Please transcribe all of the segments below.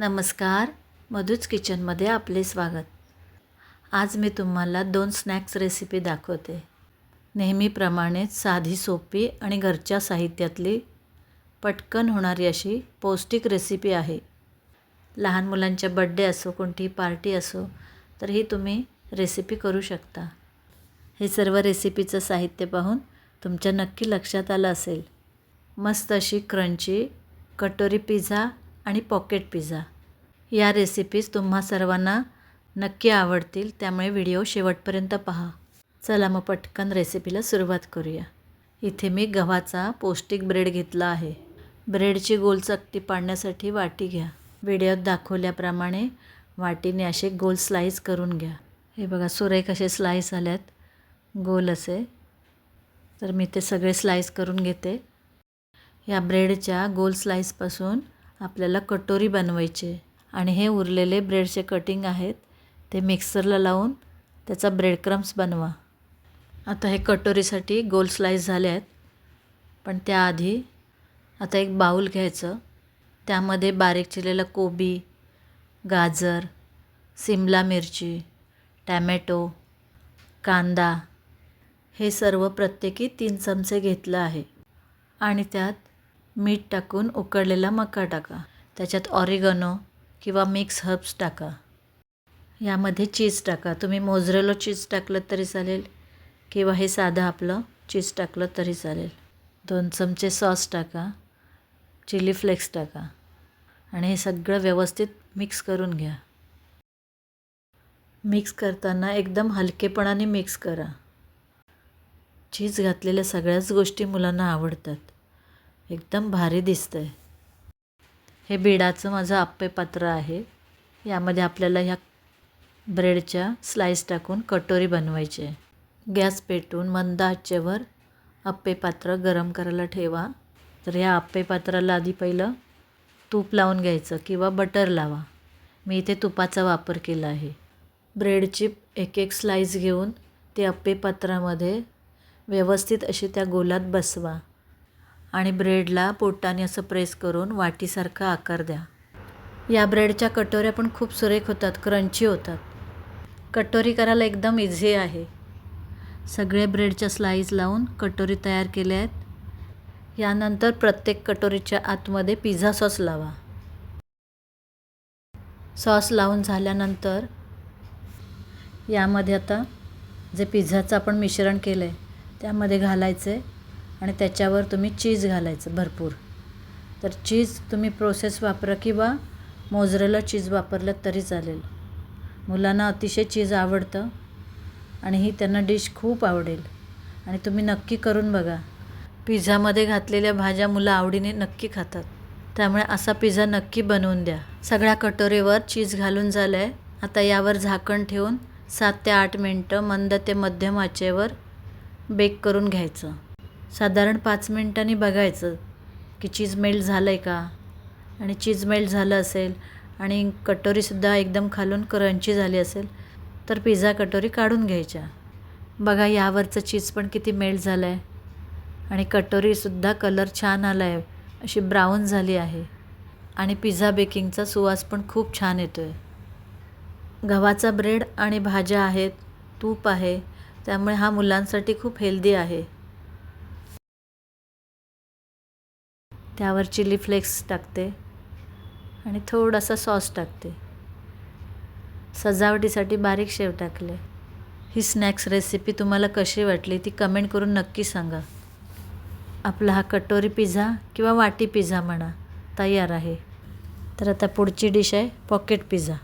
नमस्कार. मधूच किचनमध्ये आपले स्वागत. आज मी तुम्हाला दोन स्नॅक्स रेसिपी दाखवते. नेहमीप्रमाणेच साधी सोपी आणि घरच्या साहित्यातली पटकन होणारी अशी पौष्टिक रेसिपी आहे. लहान मुलांच्या बड्डे असो कोणतीही पार्टी असो तर ही तुम्ही रेसिपी करू शकता. हे सर्व रेसिपीचं साहित्य पाहून तुमच्या नक्की लक्षात आलं असेल. मस्त अशी क्रंची कटोरी पिझ्झा आणि पॉकेट पिझ्झा. या रेसिपीज तुम्हा सर्वांना नक्की आवडतील त्यामुळे व्हिडिओ शेवटपर्यंत पहा. चला मग पटकन रेसिपीला सुरुवात करूया. इथे मी गव्हाचा पौष्टिक ब्रेड घेतला आहे. ब्रेडची गोल चकटी पाडण्यासाठी वाटी घ्या. व्हिडिओत दाखवल्याप्रमाणे वाटीने असे गोल स्लाईस करून घ्या. हे बघा सुरेख असे स्लाईस आल्यात. गोल असे. तर मी ते सगळे स्लाईस करून घेते. या ब्रेडच्या गोल स्लाईसपासून आपल्याला कटोरी बनवायची आणि हे उरलेले ब्रेडचे कटिंग आहेत. ते मिक्सरला लावून त्याचा ब्रेड क्रम्स बनवा. आता हे कटोरीसाठी गोल स्लाईस झाले आहेत. पण त्याआधी आता एक बाऊल घ्यायचं. त्यामध्ये बारीक चिरलेला कोबी गाजर सिमला मिरची टॅमॅटो कांदा हे सर्व प्रत्येकी तीन चमचे घेतलं आहे. आणि त्यात मीठ टाकून उकळलेला मका टाका. त्याच्यात ऑरिगनो किंवा मिक्स हर्ब्स टाका. यामध्ये चीज टाका. तुम्ही मोजरेलो चीज टाकलं तरी चालेल किंवा हे साधं आपलं चीज टाकलं तरी चालेल. दोन चमचे सॉस टाका. चिली फ्लेक्स टाका. आणि हे सगळं व्यवस्थित मिक्स करून घ्या. मिक्स करताना एकदम हलकेपणाने मिक्स करा. चीज घातलेल्या सगळ्याच गोष्टी मुलांना आवडतात. एकदम भारी दिसतं आहे हे बिडाचं माझं आप्पे पात्र आहे. यामध्ये आपल्याला ह्या ब्रेडच्या स्लाईस टाकून कटोरी बनवायची आहे. गॅस पेटून मंद आचेवर आप्पे पात्र गरम करायला ठेवा. तर ह्या आप्पे पात्राला आधी पहिलं तूप लावून घ्यायचं किंवा बटर लावा. मी इथे तुपाचा वापर केला आहे. ब्रेडची एक एक स्लाईस घेऊन ते आप्पे पात्रामध्ये व्यवस्थित अशी त्या गोलात बसवा. आणि ब्रेडला पोटाने असं प्रेस करून वाटीसारखा आकार द्या. या ब्रेडच्या कटोऱ्या पण खूप सुरेख होतात क्रंची होतात. कटोरी करायला एकदम इझी आहे. सगळे ब्रेडच्या स्लाईज लावून कटोरी तयार केल्या आहेत. यानंतर प्रत्येक कटोरीच्या आतमध्ये पिझ्झा सॉस लावा. सॉस लावून झाल्यानंतर यामध्ये आता जे पिझ्झाचं आपण मिश्रण केलं आहे त्यामध्ये घालायचं आहे आणि त्याच्यावर तुम्ही चीज घालायचं भरपूर. तर चीज तुम्ही प्रोसेस वापरा किंवा मोजरेला चीज वापरलं तरी चालेल. मुलांना अतिशय चीज आवडतं आणि ही त्यांना डिश खूप आवडेल. आणि तुम्ही नक्की करून बघा. पिझ्झामध्ये घातलेल्या भाज्या मुलं आवडीने नक्की खातात. त्यामुळे असा पिझ्झा नक्की बनवून द्या. सगळ्या कटोरीवर चीज घालून झालं आहे आता यावर झाकण ठेवून सात ते आठ मिनटं मंद ते मध्यम आचेवर बेक करून घ्यायचं. साधारण पाच मिनटांनी बघायचं की चीज मेल्ट झालं आहे का? आणि चीज मेल्ट झालं असेल आणि कटोरीसुद्धा एकदम खालून क्रंची झाली असेल तर पिझ्झा कटोरी काढून घ्यायच्या. बघा यावरचं चीज पण किती मेल्ट झालं आहे आणि कटोरीसुद्धा कलर छान आला आहे अशी ब्राऊन झाली आहे. आणि पिझ्झा बेकिंगचा सुवास पण खूप छान येतो आहे गव्हाचा ब्रेड आणि भाज्या आहेत तूप आहे त्यामुळे हा मुलांसाठी खूप हेल्दी आहे. त्यावर चिली फ्लेक्स टाकते आणि थोडासा सॉस टाकते. सजावटीसाठी बारीक शेव टाकले. ही स्नॅक्स रेसिपी तुम्हाला कशी वाटली ती कमेंट करून नक्की सांगा. आपला हा कटोरी पिझ्झा किंवा वाटी पिझ्झा म्हणा तयार आहे. तर आता पुढची डिश आहे पॉकेट पिझ्झा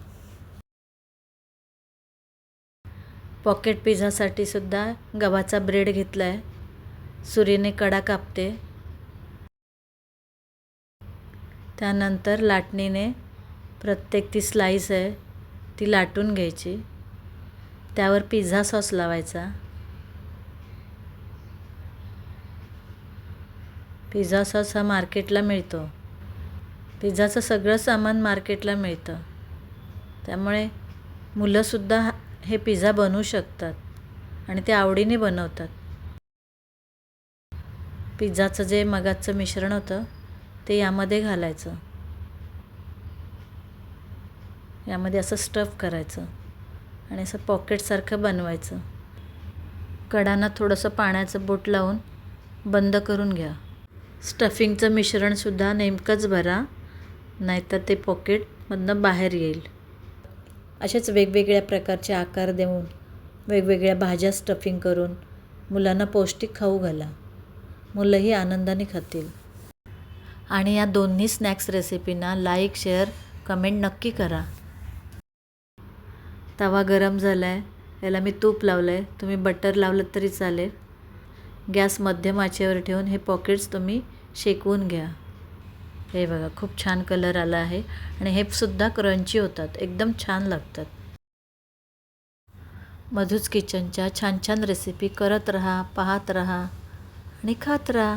पॉकेट पिझ्झासाठी सुद्धा गव्हाचा ब्रेड घेतला आहे सुरीने कडा कापते. त्यानंतर लाटणीने प्रत्येक ती स्लाईस आहे ती लाटून घ्यायची. त्यावर पिझ्झा सॉस लावायचा. पिझ्झा सॉस हा मार्केटला मिळतो. पिझ्झाचं सगळं सामान मार्केटला मिळतं. त्यामुळे मुलंसुद्धा हे पिझ्झा बनवू शकतात आणि ते आवडीने बनवतात. पिझ्झाचं जे मगाचं मिश्रण होतं ते यामध्ये घालायचं. यामध्ये असं स्टफ करायचं. आणि असं पॉकेटसारखं बनवायचं. कडांना थोडंसं पाण्याचं बोट लावून बंद करून घ्या. स्टफिंगचं मिश्रणसुद्धा नेमकंच भरा नाहीतर ते पॉकेटमधनं बाहेर येईल. असेच वेगवेगळ्या प्रकारचे आकार देऊन वेगवेगळ्या भाज्या स्टफिंग करून मुलांना पौष्टिक खाऊ घाला. मुलंही आनंदाने खातील. आणि या दोन्ही स्नॅक्स रेसिपींना लाईक शेअर कमेंट नक्की करा. तवा गरम झाला आहे याला मी तूप लावलं आहे तुम्ही बटर लावलं तरी चालेल. गॅस मध्यम आचेवर ठेवून हे पॉकेट्स तुम्ही शेकवून घ्या. हे बघा खूप छान कलर आला आहे. आणि हे सुद्धा क्रंची होतात. एकदम छान लागतात. मधूच किचनच्या छान छान रेसिपी करत राहा पाहत राहा आणि खात राहा.